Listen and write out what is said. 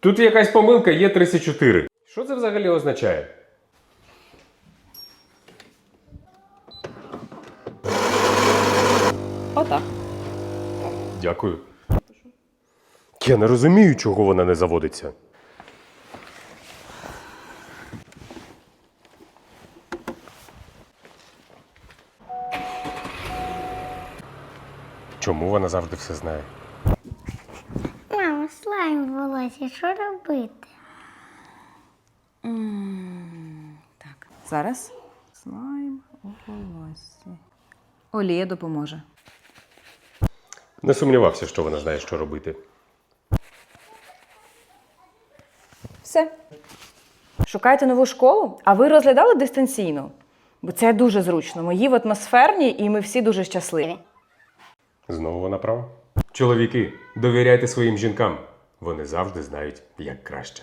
Тут якась помилка є 34. Що це взагалі означає? Отак. Дякую. Я не розумію, чого вона не заводиться. Чому вона завжди все знає? Слайм в волосі, що робити? Так. Зараз. Слайм у волоссі. Олія допоможе. Не сумнівався, що вона знає, що робити. Все. Шукаєте нову школу, а ви розглядали дистанційну? Бо це дуже зручно. Мої в атмосферні, і ми всі дуже щасливі. Знову вона права. Чоловіки, довіряйте своїм жінкам. Вони завжди знають, як краще.